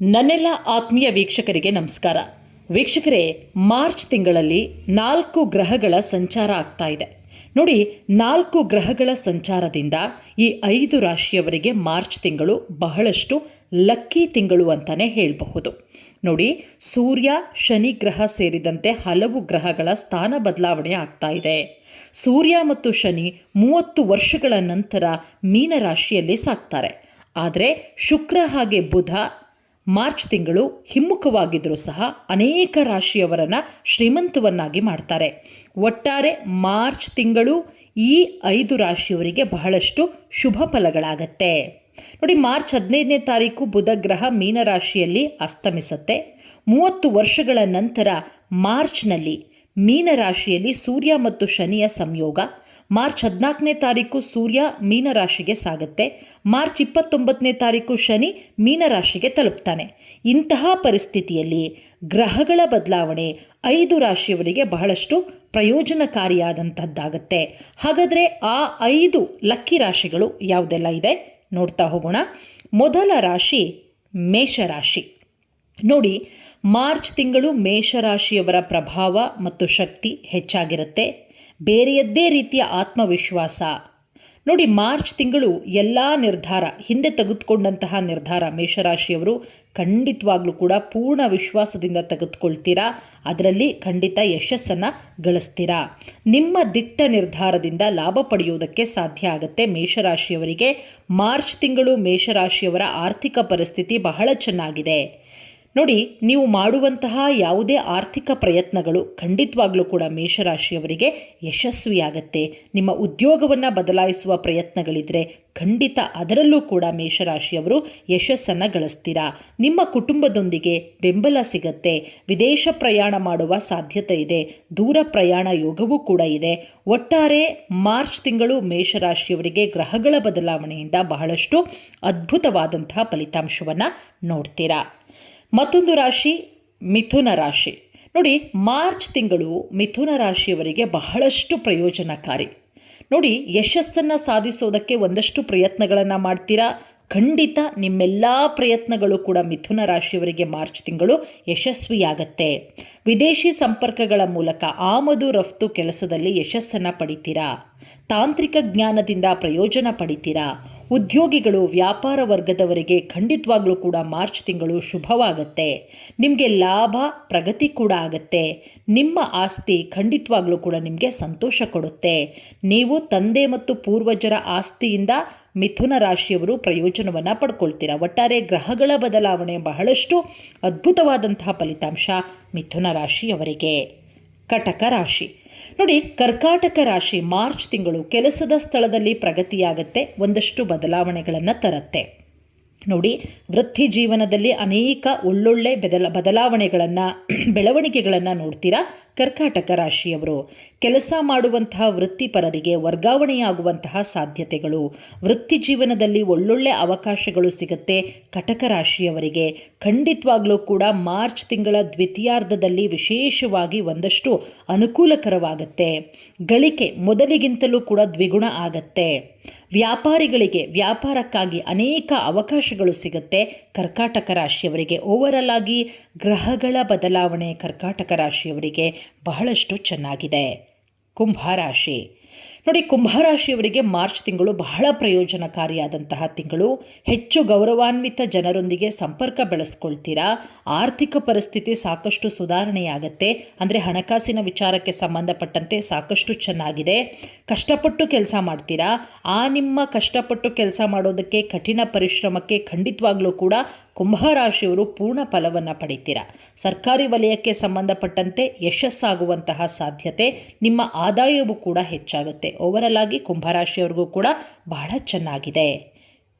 ನನ್ನೆಲ್ಲ ಆತ್ಮೀಯ ವೀಕ್ಷಕರಿಗೆ ನಮಸ್ಕಾರ. ವೀಕ್ಷಕರೇ, ಮಾರ್ಚ್ ತಿಂಗಳಲ್ಲಿ ನಾಲ್ಕು ಗ್ರಹಗಳ ಸಂಚಾರ ಆಗ್ತಾ ಇದೆ. ನೋಡಿ, ನಾಲ್ಕು ಗ್ರಹಗಳ ಸಂಚಾರದಿಂದ ಈ ಐದು ರಾಶಿಯವರಿಗೆ ಮಾರ್ಚ್ ತಿಂಗಳು ಬಹಳಷ್ಟು ಲಕ್ಕಿ ತಿಂಗಳು ಅಂತಲೇ ಹೇಳಬಹುದು. ನೋಡಿ, ಸೂರ್ಯ, ಶನಿ ಗ್ರಹ ಸೇರಿದಂತೆ ಹಲವು ಗ್ರಹಗಳ ಸ್ಥಾನ ಬದಲಾವಣೆ ಆಗ್ತಾ ಇದೆ. ಸೂರ್ಯ ಮತ್ತು ಶನಿ ಮೂವತ್ತು ವರ್ಷಗಳ ನಂತರ ಮೀನರಾಶಿಯಲ್ಲಿ ಸಾಕ್ತಾರೆ. ಆದರೆ ಶುಕ್ರ ಹಾಗೆ ಬುಧ ಮಾರ್ಚ್ ತಿಂಗಳು ಹಿಮ್ಮುಖವಾಗಿದ್ದರೂ ಸಹ ಅನೇಕ ರಾಶಿಯವರನ್ನು ಶ್ರೀಮಂತವನ್ನಾಗಿ ಮಾಡ್ತಾರೆ. ಒಟ್ಟಾರೆ ಮಾರ್ಚ್ ತಿಂಗಳು ಈ ಐದು ರಾಶಿಯವರಿಗೆ ಬಹಳಷ್ಟು ಶುಭ ಫಲಗಳಾಗತ್ತೆ. ನೋಡಿ, ಮಾರ್ಚ್ ಹದಿನೈದನೇ ತಾರೀಕು ಬುಧ ಗ್ರಹ ಮೀನರಾಶಿಯಲ್ಲಿ ಅಸ್ತಮಿಸತ್ತೆ. ಮೂವತ್ತು ವರ್ಷಗಳ ನಂತರ ಮಾರ್ಚ್ನಲ್ಲಿ ಮೀನರಾಶಿಯಲ್ಲಿ ಸೂರ್ಯ ಮತ್ತು ಶನಿಯ ಸಂಯೋಗ ಮಾರ್ಚ್ ಹದಿನಾಲ್ಕನೇ ತಾರೀಕು ಸೂರ್ಯ ಮೀನರಾಶಿಗೆ ಸಾಗುತ್ತೆ. ಮಾರ್ಚ್ ಇಪ್ಪತ್ತೊಂಬತ್ತನೇ ತಾರೀಕು ಶನಿ ಮೀನರಾಶಿಗೆ ತಲುಪ್ತಾನೆ. ಇಂತಹ ಪರಿಸ್ಥಿತಿಯಲ್ಲಿ ಗ್ರಹಗಳ ಬದಲಾವಣೆ ಐದು ರಾಶಿಯವರಿಗೆ ಬಹಳಷ್ಟು ಪ್ರಯೋಜನಕಾರಿಯಾದಂಥದ್ದಾಗತ್ತೆ ಹಾಗಾದರೆ ಆ ಐದು ಲಕ್ಕಿ ರಾಶಿಗಳು ಯಾವುದೆಲ್ಲ ಇದೆ? ನೋಡ್ತಾ ಹೋಗೋಣ. ಮೊದಲ ರಾಶಿ ಮೇಷರಾಶಿ. ನೋಡಿ, ಮಾರ್ಚ್ ತಿಂಗಳು ಮೇಷರಾಶಿಯವರ ಪ್ರಭಾವ ಮತ್ತು ಶಕ್ತಿ ಹೆಚ್ಚಾಗಿರುತ್ತೆ. ಬೇರೆಯದ್ದೇ ರೀತಿಯ ಆತ್ಮವಿಶ್ವಾಸ. ನೋಡಿ, ಮಾರ್ಚ್ ತಿಂಗಳು ಎಲ್ಲ ನಿರ್ಧಾರ, ಹಿಂದೆ ತೆಗೆದುಕೊಂಡಂತಹ ನಿರ್ಧಾರ ಮೇಷರಾಶಿಯವರು ಖಂಡಿತವಾಗ್ಲೂ ಕೂಡ ಪೂರ್ಣ ವಿಶ್ವಾಸದಿಂದ ತೆಗೆದುಕೊಳ್ತೀರಾ? ಅದರಲ್ಲಿ ಖಂಡಿತ ಯಶಸ್ಸನ್ನು ಗಳಿಸ್ತೀರಾ? ನಿಮ್ಮ ದಿಟ್ಟ ನಿರ್ಧಾರದಿಂದ ಲಾಭ ಪಡೆಯುವುದಕ್ಕೆ ಸಾಧ್ಯ ಆಗುತ್ತೆ ಮೇಷರಾಶಿಯವರಿಗೆ. ಮಾರ್ಚ್ ತಿಂಗಳು ಮೇಷರಾಶಿಯವರ ಆರ್ಥಿಕ ಪರಿಸ್ಥಿತಿ ಬಹಳ ಚೆನ್ನಾಗಿದೆ. ನೋಡಿ, ನೀವು ಮಾಡುವಂತಹ ಯಾವುದೇ ಆರ್ಥಿಕ ಪ್ರಯತ್ನಗಳು ಖಂಡಿತವಾಗ್ಲೂ ಕೂಡ ಮೇಷರಾಶಿಯವರಿಗೆ ಯಶಸ್ವಿಯಾಗತ್ತೆ. ನಿಮ್ಮ ಉದ್ಯೋಗವನ್ನು ಬದಲಾಯಿಸುವ ಪ್ರಯತ್ನಗಳಿದ್ರೆ ಖಂಡಿತ ಅದರಲ್ಲೂ ಕೂಡ ಮೇಷರಾಶಿಯವರು ಯಶಸ್ಸನ್ನು ಗಳಿಸ್ತೀರಾ? ನಿಮ್ಮ ಕುಟುಂಬದೊಂದಿಗೆ ಬೆಂಬಲ ಸಿಗತ್ತೆ. ವಿದೇಶ ಪ್ರಯಾಣ ಮಾಡುವ ಸಾಧ್ಯತೆ ಇದೆ. ದೂರ ಪ್ರಯಾಣ ಯೋಗವೂ ಕೂಡ ಇದೆ. ಒಟ್ಟಾರೆ ಮಾರ್ಚ್ ತಿಂಗಳು ಮೇಷರಾಶಿಯವರಿಗೆ ಗ್ರಹಗಳ ಬದಲಾವಣೆಯಿಂದ ಬಹಳಷ್ಟು ಅದ್ಭುತವಾದಂತಹ ಫಲಿತಾಂಶವನ್ನು ನೋಡ್ತೀರಾ? ಮತ್ತೊಂದು ರಾಶಿ ಮಿಥುನ ರಾಶಿ. ನೋಡಿ, ಮಾರ್ಚ್ ತಿಂಗಳು ಮಿಥುನ ರಾಶಿಯವರಿಗೆ ಬಹಳಷ್ಟು ಪ್ರಯೋಜನಕಾರಿ. ನೋಡಿ, ಯಶಸ್ಸನ್ನು ಸಾಧಿಸೋದಕ್ಕೆ ಒಂದಷ್ಟು ಪ್ರಯತ್ನಗಳನ್ನು ಮಾಡ್ತೀರಾ? ಖಂಡಿತ ನಿಮ್ಮೆಲ್ಲ ಪ್ರಯತ್ನಗಳು ಕೂಡ ಮಿಥುನ ರಾಶಿಯವರಿಗೆ ಮಾರ್ಚ್ ತಿಂಗಳು ಯಶಸ್ವಿಯಾಗತ್ತೆ. ವಿದೇಶಿ ಸಂಪರ್ಕಗಳ ಮೂಲಕ ಆಮದು ರಫ್ತು ಕೆಲಸದಲ್ಲಿ ಯಶಸ್ಸನ್ನು ಪಡಿತೀರಾ? ತಾಂತ್ರಿಕ ಜ್ಞಾನದಿಂದ ಪ್ರಯೋಜನ ಪಡಿತೀರಾ? ಉದ್ಯೋಗಿಗಳು ವ್ಯಾಪಾರ ವರ್ಗದವರಿಗೆ ಖಂಡಿತವಾಗ್ಲೂ ಕೂಡ ಮಾರ್ಚ್ ತಿಂಗಳು ಶುಭವಾಗತ್ತೆ. ನಿಮಗೆ ಲಾಭ, ಪ್ರಗತಿ ಕೂಡ ಆಗತ್ತೆ. ನಿಮ್ಮ ಆಸ್ತಿ ಖಂಡಿತವಾಗ್ಲೂ ಕೂಡ ನಿಮಗೆ ಸಂತೋಷ ಕೊಡುತ್ತೆ. ನೀವು ತಂದೆ ಮತ್ತು ಪೂರ್ವಜರ ಆಸ್ತಿಯಿಂದ ಮಿಥುನ ರಾಶಿಯವರು ಪ್ರಯೋಜನವನ್ನು ಪಡ್ಕೊಳ್ತೀರಾ? ಒಟ್ಟಾರೆ ಗ್ರಹಗಳ ಬದಲಾವಣೆ ಬಹಳಷ್ಟು ಅದ್ಭುತವಾದಂತಹ ಫಲಿತಾಂಶ ಮಿಥುನ ರಾಶಿಯವರಿಗೆ. ಕಟಕ ರಾಶಿ. ನೋಡಿ, ಕರ್ಕಾಟಕ ರಾಶಿ ಮಾರ್ಚ್ ತಿಂಗಳು ಕೆಲಸದ ಸ್ಥಳದಲ್ಲಿ ಪ್ರಗತಿಯಾಗತ್ತೆ, ಒಂದಷ್ಟು ಬದಲಾವಣೆಗಳನ್ನು ತರುತ್ತೆ. ನೋಡಿ, ವೃತ್ತಿ ಜೀವನದಲ್ಲಿ ಅನೇಕ ಒಳ್ಳೊಳ್ಳೆ ಬದಲ, ಬದಲಾವಣೆಗಳನ್ನು, ಬೆಳವಣಿಗೆಗಳನ್ನು ನೋಡ್ತೀರಾ? ಕರ್ಕಾಟಕ ರಾಶಿಯವರು, ಕೆಲಸ ಮಾಡುವಂತಹ ವೃತ್ತಿಪರರಿಗೆ ವರ್ಗಾವಣೆಯಾಗುವಂತಹ ಸಾಧ್ಯತೆಗಳು. ವೃತ್ತಿ ಜೀವನದಲ್ಲಿ ಒಳ್ಳೊಳ್ಳೆ ಅವಕಾಶಗಳು ಸಿಗುತ್ತೆ. ಕಟಕ ರಾಶಿಯವರಿಗೆ ಖಂಡಿತವಾಗ್ಲೂ ಕೂಡ ಮಾರ್ಚ್ ತಿಂಗಳ ದ್ವಿತೀಯಾರ್ಧದಲ್ಲಿ ವಿಶೇಷವಾಗಿ ಒಂದಷ್ಟು ಅನುಕೂಲಕರವಾಗುತ್ತೆ. ಗಳಿಕೆ ಮೊದಲಿಗಿಂತಲೂ ಕೂಡ ದ್ವಿಗುಣ ಆಗತ್ತೆ. ವ್ಯಾಪಾರಿಗಳಿಗೆ ವ್ಯಾಪಾರಕ್ಕಾಗಿ ಅನೇಕ ಅವಕಾಶಗಳು ಸಿಗುತ್ತೆ. ಕರ್ಕಾಟಕ ರಾಶಿಯವರಿಗೆ ಓವರಲ್ ಆಗಿ ಗ್ರಹಗಳ ಬದಲಾವಣೆ ಕರ್ಕಾಟಕ ರಾಶಿಯವರಿಗೆ ಬಹಳಷ್ಟು ಚೆನ್ನಾಗಿದೆ. ಕುಂಭರಾಶಿ ನೋಡಿ, ಕುಂಭರಾಶಿಯವರಿಗೆ ಮಾರ್ಚ್ ತಿಂಗಳು ಬಹಳ ಪ್ರಯೋಜನಕಾರಿಯಾದಂತಹ ತಿಂಗಳು. ಹೆಚ್ಚು ಗೌರವಾನ್ವಿತ ಜನರೊಂದಿಗೆ ಸಂಪರ್ಕ ಬೆಳೆಸ್ಕೊಳ್ತೀರಾ? ಆರ್ಥಿಕ ಪರಿಸ್ಥಿತಿ ಸಾಕಷ್ಟು ಸುಧಾರಣೆಯಾಗತ್ತೆ. ಅಂದರೆ ಹಣಕಾಸಿನ ವಿಚಾರಕ್ಕೆ ಸಂಬಂಧಪಟ್ಟಂತೆ ಸಾಕಷ್ಟು ಚೆನ್ನಾಗಿದೆ. ಕಷ್ಟಪಟ್ಟು ಕೆಲಸ ಮಾಡ್ತೀರಾ? ಆ ನಿಮ್ಮ ಕಷ್ಟಪಟ್ಟು ಕೆಲಸ ಮಾಡೋದಕ್ಕೆ, ಕಠಿಣ ಪರಿಶ್ರಮಕ್ಕೆ ಖಂಡಿತವಾಗ್ಲೂ ಕೂಡ ಕುಂಭರಾಶಿಯವರು ಪೂರ್ಣ ಫಲವನ್ನು ಪಡಿತೀರಾ? ಸರ್ಕಾರಿ ವಲಯಕ್ಕೆ ಸಂಬಂಧಪಟ್ಟಂತೆ ಯಶಸ್ಸಾಗುವಂತಹ ಸಾಧ್ಯತೆ, ನಿಮ್ಮ ಆದಾಯವೂ ಕೂಡ ಹೆಚ್ಚಾಗುತ್ತೆ. ಓವರಲ್ ಆಗಿ ಕುಂಭರಾಶಿಯವ್ರಿಗೂ ಕೂಡ ಬಹಳ ಚೆನ್ನಾಗಿದೆ.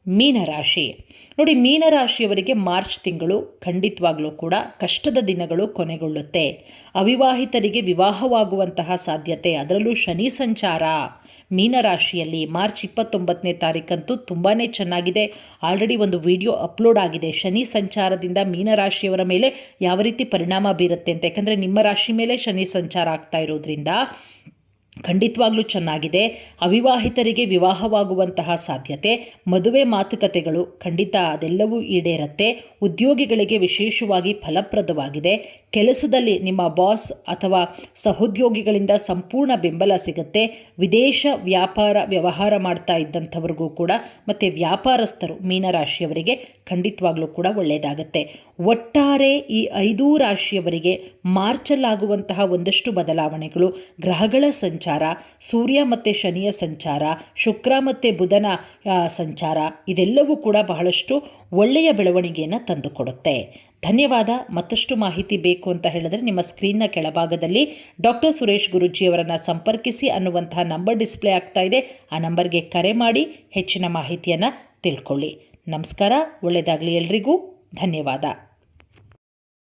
ಮೀನರಾಶಿ ನೋಡಿ ಮೀನರಾಶಿಯವರಿಗೆ ಮಾರ್ಚ್ ತಿಂಗಳು ಖಂಡಿತವಾಗ್ಲೂ ಕೂಡ ಕಷ್ಟದ ದಿನಗಳು ಕೊನೆಗೊಳ್ಳುತ್ತೆ. ಅವಿವಾಹಿತರಿಗೆ ವಿವಾಹವಾಗುವಂತಹ ಸಾಧ್ಯತೆ, ಅದರಲ್ಲೂ ಶನಿ ಸಂಚಾರ. ಮೀನರಾಶಿಯಲ್ಲಿ ಮಾರ್ಚ್ ಇಪ್ಪತ್ತೊಂಬತ್ತನೇ ತಾರೀಕಂತೂ ತುಂಬಾ ಚೆನ್ನಾಗಿದೆ. ಆಲ್ರೆಡಿ ಒಂದು ವಿಡಿಯೋ ಅಪ್ಲೋಡ್ ಆಗಿದೆ. ಶನಿ ಸಂಚಾರದಿಂದ ಮೀನರಾಶಿಯವರ ಮೇಲೆ ಯಾವ ರೀತಿ ಪರಿಣಾಮ ಬೀರುತ್ತೆ ಅಂತ. ಯಾಕಂದರೆ ನಿಮ್ಮ ರಾಶಿ ಮೇಲೆ ಶನಿ ಸಂಚಾರ ಆಗ್ತಾ ಇರೋದ್ರಿಂದ ಖಂಡಿತವಾಗ್ಲೂ ಚೆನ್ನಾಗಿದೆ. ಅವಿವಾಹಿತರಿಗೆ ವಿವಾಹವಾಗುವಂತಹ ಸಾಧ್ಯತೆ. ಮದುವೆ ಮಾತುಕತೆಗಳು ಖಂಡಿತ ಅದೆಲ್ಲವೂ ಈಡೇರತ್ತೆ. ಉದ್ಯೋಗಿಗಳಿಗೆ ವಿಶೇಷವಾಗಿ ಫಲಪ್ರದವಾಗಿದೆ. ಕೆಲಸದಲ್ಲಿ ನಿಮ್ಮ ಬಾಸ್ ಅಥವಾ ಸಹೋದ್ಯೋಗಿಗಳಿಂದ ಸಂಪೂರ್ಣ ಬೆಂಬಲ ಸಿಗುತ್ತೆ. ವಿದೇಶ ವ್ಯಾಪಾರ ವ್ಯವಹಾರ ಮಾಡ್ತಾ ಇದ್ದಂಥವ್ರಿಗೂ ಕೂಡ ಮತ್ತು ವ್ಯಾಪಾರಸ್ಥರು ಮೀನರಾಶಿಯವರಿಗೆ ಖಂಡಿತವಾಗ್ಲೂ ಕೂಡ ಒಳ್ಳೆಯದಾಗುತ್ತೆ. ಒಟ್ಟಾರೆ ಈ ಐದೂ ರಾಶಿಯವರಿಗೆ ಮಾರ್ಚಲ್ಲಾಗುವಂತಹ ಒಂದಷ್ಟು ಬದಲಾವಣೆಗಳು ಗ್ರಹಗಳ ಸಂಚಾರ, ಸೂರ್ಯ ಮತ್ತು ಶನಿಯ ಸಂಚಾರ, ಶುಕ್ರ ಮತ್ತು ಬುಧನ ಸಂಚಾರ, ಇದೆಲ್ಲವೂ ಕೂಡ ಬಹಳಷ್ಟು ಒಳ್ಳೆಯ ಬೆಳವಣಿಗೆಯನ್ನು ತಂದುಕೊಡುತ್ತೆ. ಧನ್ಯವಾದ, ಮತ್ತಷ್ಟು ಮಾಹಿತಿ ಬೇಕು ಅಂತ ಹೇಳಿದ್ರೆ ನಿಮ್ಮ ಸ್ಕ್ರೀನ್ನ ಕೆಳಭಾಗದಲ್ಲಿ ಡಾಕ್ಟರ್ ಸುರೇಶ್ ಗುರುಜಿಯವರನ್ನು ಸಂಪರ್ಕಿಸಿ ಅನ್ನುವಂತಹ ನಂಬರ್ ಡಿಸ್ಪ್ಲೇ ಆಗ್ತಾ ಇದೆ. ಆ ನಂಬರ್ಗೆ ಕರೆ ಮಾಡಿ ಹೆಚ್ಚಿನ ಮಾಹಿತಿಯನ್ನು ತಿಳ್ಕೊಳ್ಳಿ. ನಮಸ್ಕಾರ ಒಳ್ಳೆಯದಾಗಲಿ ಎಲ್ರಿಗೂ. ಧನ್ಯವಾದ.